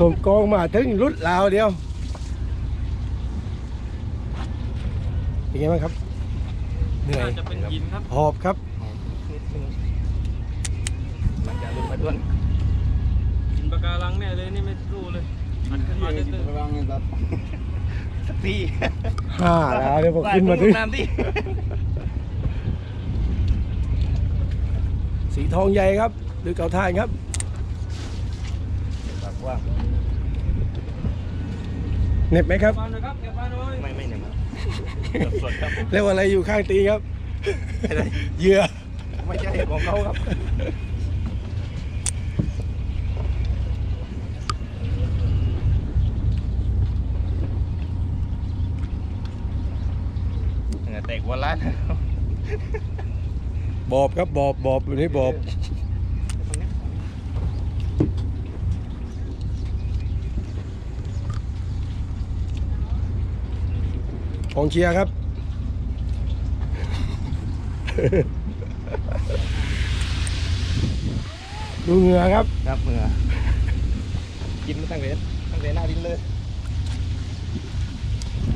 ผมกองมาถึงรุดลาวเดียวเป็นไงบ้างครับเหนื่อยน่าจะเป็นหินครับ หอบครับมันจะลงมาด้วนหินปะการังแน่เลยนี่ไม่รู้เลยมันขึ้นมาเตื้อระวังเลยครับสักทีห้าแล้วเดี๋ยวผมขึ้นมาถึงน้ำที่สีทองใหญ่ครับ หรือเก่าท่านครับแบบ ว่าเหน็บไหมครับๆมาหน่อยครับเก็บมาหน่อยไม่ไม่หนึ่งครับสดครับแล้วอะไรอยู่ข้างตีนครับเหยื่อ ไม่ใช่ของเขาครับเหงื่อแตกวันละบอบครับบอบบอบอยู่นี่บอบ ของเชียร์ครับ ดูเหงื่อครับ ครับเหงื่อกินมาตั้งแต่ตั้งแต่หน้าดินเลย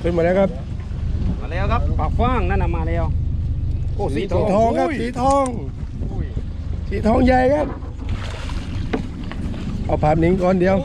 ขึ้นมาแล้วครับ มาแล้วครับปากฟ้างนั่นน่ะมาแล้ว โอ้สีทสีองทองครับยสีทองอุ้ยสีทองใหญ่ครับ เอาภาพนิ่งก่อนเดียว